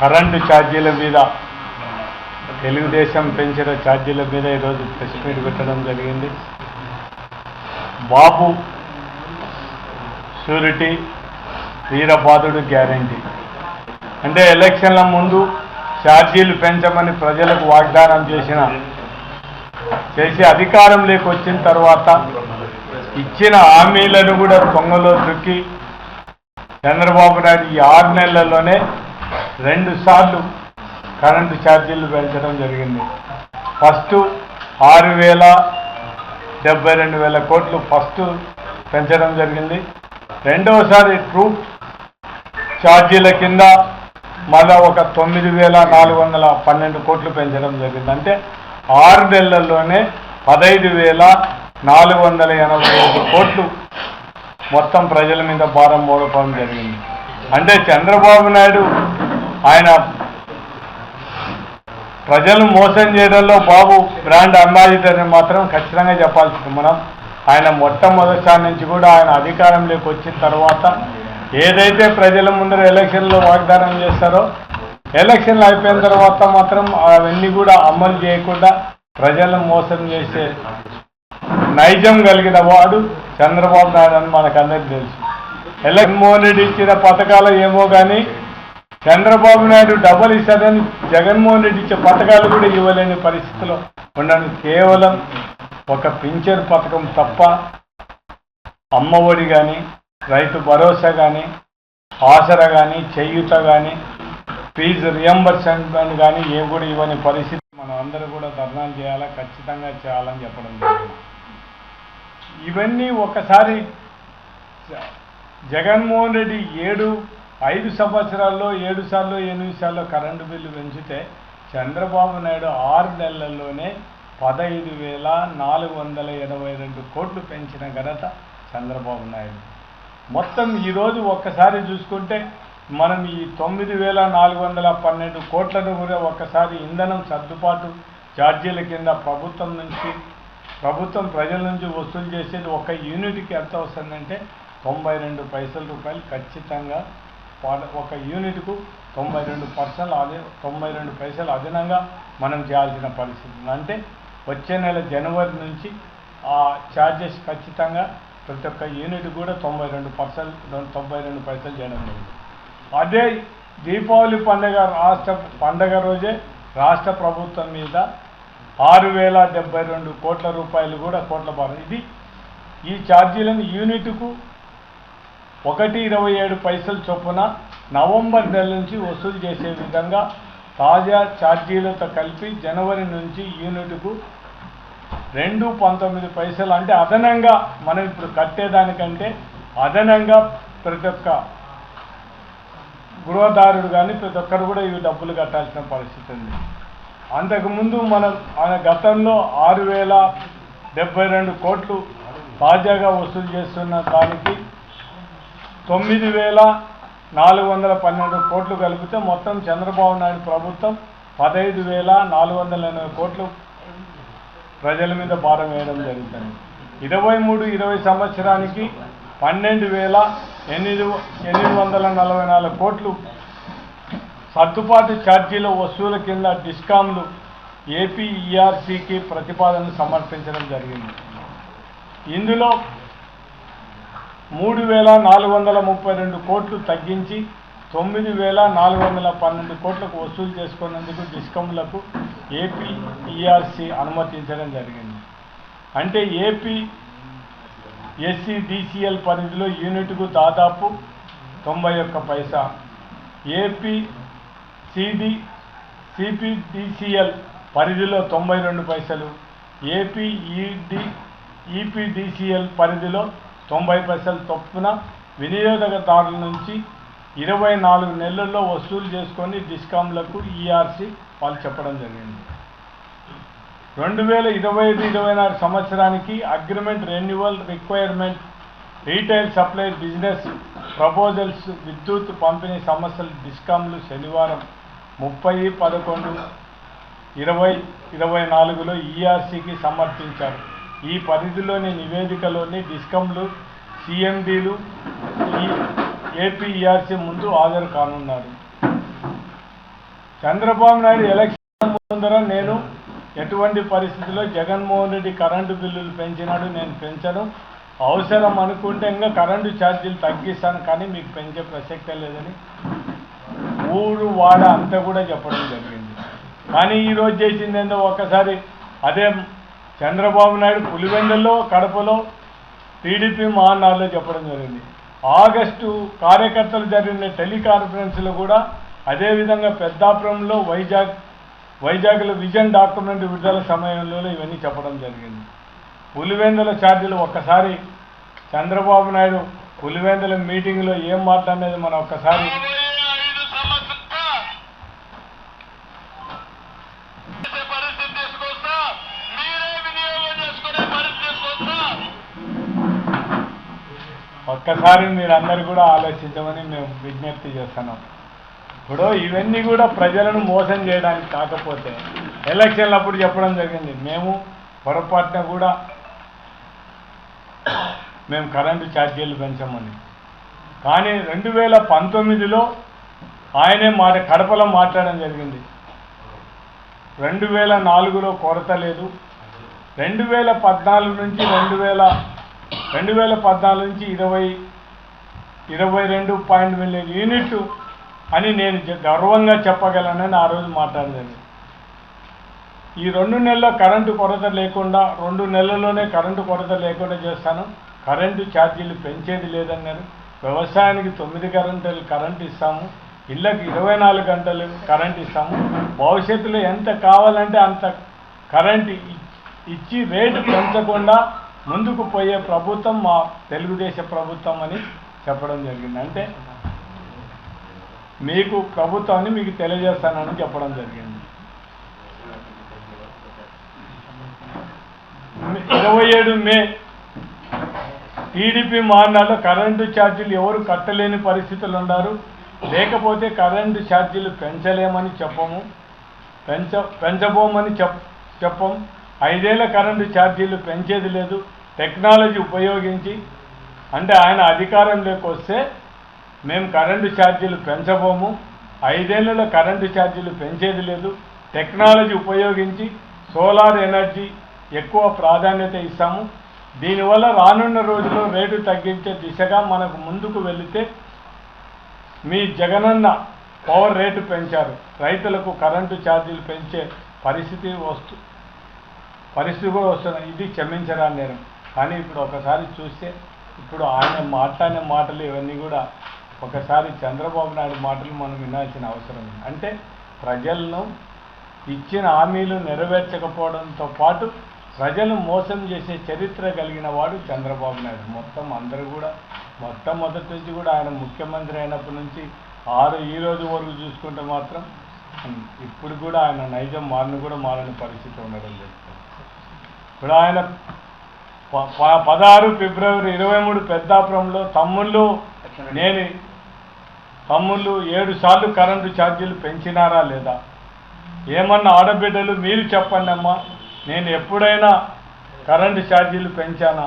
Current ఛార్జీల మీద తెలుగుదేశం పెంచిన ఛార్జీల మీద ఈరోజు ప్రెస్ మీట్ పెట్టడం జరిగింది. బాబు షూరిటీ వీరబాధుడు గ్యారంటీ. అంటే ఎలక్షన్ల ముందు ఛార్జీలు పెంచమని ప్రజలకు వాగ్దానం చేసిన చేసి అధికారం వచ్చిన తర్వాత ఇచ్చిన హామీలను కూడా కొంగలో తొక్కి చంద్రబాబు నాయుడు ఈ ఆరు నెలల్లోనే రెండు సార్లు కరెంటు ఛార్జీలు పెంచడం జరిగింది. ఫస్ట్ ఆరు వేల డెబ్బై రెండు వేల కోట్లు ఫస్ట్ పెంచడం జరిగింది. రెండవసారి ట్రూప్ ఛార్జీల కింద మళ్ళా ఒక తొమ్మిది వేల నాలుగు వందల పన్నెండు కోట్లు పెంచడం జరిగింది. అంటే ఆరు నెలల్లోనే పదహైదు వేల నాలుగు వందల ఎనభై ఐదు కోట్లు మొత్తం ప్రజల మీద భారం మోడపడం జరిగింది. అంటే చంద్రబాబు నాయుడు ఆయన ప్రజలను మోసం చేయడంలో బాబు బ్రాండ్ అంబాసిడర్ అని మాత్రం ఖచ్చితంగా చెప్పాల్సింది మనం. ఆయన మొట్టమొదటిసారి నుంచి కూడా ఆయన అధికారంలోకి వచ్చిన తర్వాత ఏదైతే ప్రజల ముందర ఎలక్షన్లో వాగ్దానం చేస్తారో ఎలక్షన్లు అయిపోయిన తర్వాత మాత్రం అవన్నీ కూడా అమలు చేయకుండా ప్రజలను మోసం చేసే నైజం కలిగిన వాడు చంద్రబాబు నాయుడు అని మనకందరికీ తెలుసు. జగన్మోహన్ రెడ్డి ఇచ్చిన పథకాలు ఏమో కానీ చంద్రబాబు నాయుడు డబ్బులు ఇస్తాడని జగన్మోహన్ రెడ్డి ఇచ్చే పథకాలు కూడా ఇవ్వలేని పరిస్థితిలో ఉండడం కేవలం ఒక పింఛన్ పథకం తప్ప అమ్మఒడి కానీ రైతు భరోసా కానీ ఆసరా కానీ చేయూత కానీ ఫీజు రియంబర్స్మెంట్ కానీ ఏం కూడా ఇవ్వని పరిస్థితి మనం అందరూ కూడా ధర్నాలు చేయాలా? ఖచ్చితంగా చేయాలని చెప్పడం ఇవన్నీ ఒకసారి జగన్మోహన్ రెడ్డి ఏడు ఐదు సంవత్సరాల్లో ఏడు సార్లు ఎనిమిది సార్లు కరెంటు బిల్లు పెంచితే చంద్రబాబు నాయుడు ఆరు నెలల్లోనే పదహైదు వేల నాలుగు వందల ఎనభై రెండు కోట్లు పెంచిన ఘనత చంద్రబాబు నాయుడు. మొత్తం ఈరోజు ఒక్కసారి చూసుకుంటే మనం ఈ తొమ్మిది వేల నాలుగు వందల పన్నెండు కోట్లను కూడా ఒక్కసారి ఇంధనం సర్దుబాటు ఛార్జీల కింద ప్రభుత్వం నుంచి ప్రభుత్వం ప్రజల నుంచి వసూలు చేసేది ఒక యూనిట్కి ఎంత వస్తుందంటే తొంభై రెండు పైసల రూపాయలు ఖచ్చితంగా ఒక యూనిట్కు తొంభై రెండు పర్సెంట్ అదే తొంభై రెండు పైసలు అదనంగా మనం చేయాల్సిన పరిస్థితి. అంటే వచ్చే నెల జనవరి నుంచి ఆ ఛార్జెస్ ఖచ్చితంగా ప్రతి ఒక్క యూనిట్ కూడా తొంభై రెండు పర్సెంట్ తొంభై రెండు పైసలు చేయడం జరిగింది అదే దీపావళి పండుగ రాష్ట్ర పండగ రోజే రాష్ట్ర ప్రభుత్వం మీద ఆరు వేల డెబ్బై రెండు కోట్ల రూపాయలు కూడా కోట్ల భారం. ఇది ఈ ఛార్జీలను యూనిట్కు ఒకటి ఇరవై ఏడు పైసలు చొప్పున నవంబర్ నెల నుంచి వసూలు చేసే విధంగా తాజా ఛార్జీలతో కలిపి జనవరి నుంచి యూనిట్కు రెండు పంతొమ్మిది పైసలు. అంటే అదనంగా మనం ఇప్పుడు కట్టేదానికంటే అదనంగా ప్రతి ఒక్క గృహదారుడు కానీ ప్రతి ఒక్కరు కూడా ఇవి డబ్బులు కట్టాల్సిన పరిస్థితి ఉంది. అంతకుముందు మనం ఆయన గతంలో ఆరు వేల డెబ్బై రెండు కోట్లు తాజాగా వసూలు చేస్తున్న దానికి తొమ్మిది వేల నాలుగు వందల పన్నెండు కోట్లు కలిపితే మొత్తం చంద్రబాబు నాయుడు ప్రభుత్వం పదహైదు వేల నాలుగు వందల ఎనభై కోట్లు ప్రజల మీద భారం వేయడం జరుగుతుంది. ఇరవై మూడు ఇరవై సంవత్సరానికి పన్నెండు వేల ఎనిమిది ఎనిమిది వందల నలభై నాలుగు కోట్లు సర్దుబాటు ఛార్జీల వసూల కింద డిస్కామ్లు ఏపీఈఆర్సీకి ప్రతిపాదన సమర్పించడం జరిగింది. ఇందులో మూడు వేల నాలుగు వందల ముప్పై రెండు కోట్లు తగ్గించి తొమ్మిది వేల నాలుగు వందల పన్నెండు కోట్లకు వసూలు చేసుకున్నందుకు డిస్కమ్లకు ఏపీ ఈఆర్సీ అనుమతించడం జరిగింది. అంటే ఏపీ ఎస్సీ డిసిఎల్ పరిధిలో యూనిట్కు దాదాపు తొంభై ఒక్క పైసా. ఏపీ సిడి సిపిడిసిఎల్ పరిధిలో తొంభై రెండు పైసలు. ఏపీ ఈడి ఈపీడిసిఎల్ పరిధిలో తొంభై పైసలు తొప్పున వినియోగదారుల నుంచి ఇరవై నాలుగు నెలల్లో వసూలు చేసుకొని డిస్కామ్లకు ఈఆర్సీ వాళ్ళు చెప్పడం జరిగింది. రెండు వేల ఇరవై ఐదు ఇరవై నాలుగు సంవత్సరానికి agreement renewal requirement retail supply business proposals విద్యుత్ పంపిణీ సమస్యలు డిస్కామ్లు శనివారం ముప్పై పదకొండు ఇరవై ఇరవై నాలుగులో ఈఆర్సీకి సమర్పించారు. ఈ పరిధిలోని నివేదికలోని డిస్కంలు సిఎండీలు ఈ ఏపీఈఆర్సీ ముందు హాజరు కానున్నారు. చంద్రబాబు నాయుడు ఎలక్షన్ ముందర నేను ఎటువంటి పరిస్థితుల్లో జగన్మోహన్ రెడ్డి కరెంటు బిల్లులు పెంచినాడు నేను పెంచను. అవసరం అనుకుంటే ఇంకా కరెంటు ఛార్జీలు తగ్గిస్తాను కానీ మీకు పెంచే ప్రసక్తే లేదని ఊరు వాడ అంతా కూడా చెప్పడం జరిగింది. కానీ ఈరోజు చేసింది ఏందో ఒకసారి అదే చంద్రబాబు నాయుడు పులివెందుల్లో కడపలో టీడీపీ మహానాడులో చెప్పడం జరిగింది. ఆగస్టు కార్యకర్తలు జరిగిన టెలికాన్ఫరెన్స్లో కూడా అదేవిధంగా పెద్దాపురంలో వైజాగ్ వైజాగ్లో విజన్ డాక్యుమెంట్ విడుదల సమయంలో ఇవన్నీ చెప్పడం జరిగింది. పులివెందుల ఛార్జీలు ఒక్కసారి చంద్రబాబు నాయుడు పులివెందుల మీటింగ్లో ఏం మాట్లాడినది మనం ఒక్కసారి రాబోయే ఐదు సంవత్సరాల చేసే పరిస్థితి తీసుకొస్తా మీరే వినియోగం చేసుకునే పరిస్థితి తీసుకొస్తా ఒక్కసారి మీరందరూ కూడా ఆలోచించమని మేము విజ్ఞప్తి చేస్తున్నాం. ఇప్పుడు ఇవన్నీ కూడా ప్రజలను మోసం చేయడానికి కాకపోతే ఎలక్షన్లప్పుడు చెప్పడం జరిగింది. మేము పొరపాటున కూడా మేము కరెంటు ఛార్జీలు పెంచమని. కానీ రెండు వేల పంతొమ్మిదిలో ఆయనే మాట కడపలో మాట్లాడడం జరిగింది. రెండు వేల నాలుగులో కొరత లేదు. రెండు వేల పద్నాలుగు నుంచి రెండు వేల రెండు వేల పద్నాలుగు నుంచి ఇరవై ఇరవై రెండు పాయింట్ మిలియన్ యూనిట్ అని నేను గర్వంగా చెప్పగలనని ఆ రోజు మాట్లాడింది ఈ రెండు నెలల్లో కరెంటు కొరత లేకుండా రెండు నెలల్లోనే కరెంటు కొరత లేకుండా చేస్తాను. కరెంటు ఛార్జీలు పెంచేది లేదన్నారు. వ్యవసాయానికి తొమ్మిది గంటలు కరెంటు ఇస్తాము. ఇళ్ళకి ఇరవై నాలుగు గంటలు కరెంట్ ఇస్తాము. భవిష్యత్తులో ఎంత కావాలంటే అంత కరెంట్ ఇచ్చి రేటు పెంచకుండా ముందుకు పోయే ప్రభుత్వం మా తెలుగుదేశ ప్రభుత్వం అని చెప్పడం జరిగింది. అంటే మీకు ప్రభుత్వాన్ని మీకు తెలియజేస్తానని చెప్పడం జరిగింది. ఇరవై ఏడు మే టీడీపీ మారినాలో కరెంటు ఛార్జీలు ఎవరు కట్టలేని పరిస్థితులు ఉన్నారు. లేకపోతే కరెంటు ఛార్జీలు పెంచలేమని చెప్పము. పెంచ పెంచబోమని చెప్ చెప్పం. ఐదేళ్ళ కరెంటు ఛార్జీలు పెంచేది లేదు. టెక్నాలజీ ఉపయోగించి అంటే ఆయన అధికారంలోకి వస్తే మేము కరెంటు ఛార్జీలు పెంచబోము. ఐదేళ్ళలో కరెంటు ఛార్జీలు పెంచేది లేదు. టెక్నాలజీ ఉపయోగించి సోలార్ ఎనర్జీ ఎక్కువ ప్రాధాన్యత ఇస్తాము. దీనివల్ల రానున్న రోజుల్లో రేటు తగ్గించే దిశగా మనకు ముందుకు వెళితే మీ జగనన్న పవర్ రేటు పెంచారు. రైతులకు కరెంటు ఛార్జీలు పెంచే పరిస్థితి వస్తు పరిస్థితి కూడా వస్తుంది ఇది క్షమించరా నేరం. కానీ ఇప్పుడు ఒకసారి చూస్తే ఇప్పుడు ఆయన మాట్లాడిన మాటలు ఇవన్నీ కూడా ఒకసారి చంద్రబాబు నాయుడు మాటలు మనం వినాల్సిన అవసరం ఉంది. అంటే ప్రజలను ఇచ్చిన హామీలు నెరవేర్చకపోవడంతో పాటు ప్రజలు మోసం చేసే చరిత్ర కలిగిన వాడు చంద్రబాబు నాయుడు. మొత్తం అందరూ కూడా మొట్టమొదటి నుంచి కూడా ఆయన ముఖ్యమంత్రి అయినప్పటి నుంచి ఆరు ఈ రోజు వరకు చూసుకుంటే మాత్రం ఇప్పుడు కూడా ఆయన నైజం మారిన కూడా మారని పరిస్థితి ఉండడం లేదు. ఇప్పుడు ఆయన పదహారు ఫిబ్రవరి ఇరవై మూడు పెద్దాపురంలో తమ్ముళ్ళు నేను తమ్ముళ్ళు ఏడు సార్లు కరెంటు ఛార్జీలు పెంచినారా లేదా? ఏమన్నా ఆడబిడ్డలు మీరు చెప్పండి అమ్మా నేను ఎప్పుడైనా కరెంటు ఛార్జీలు పెంచానా?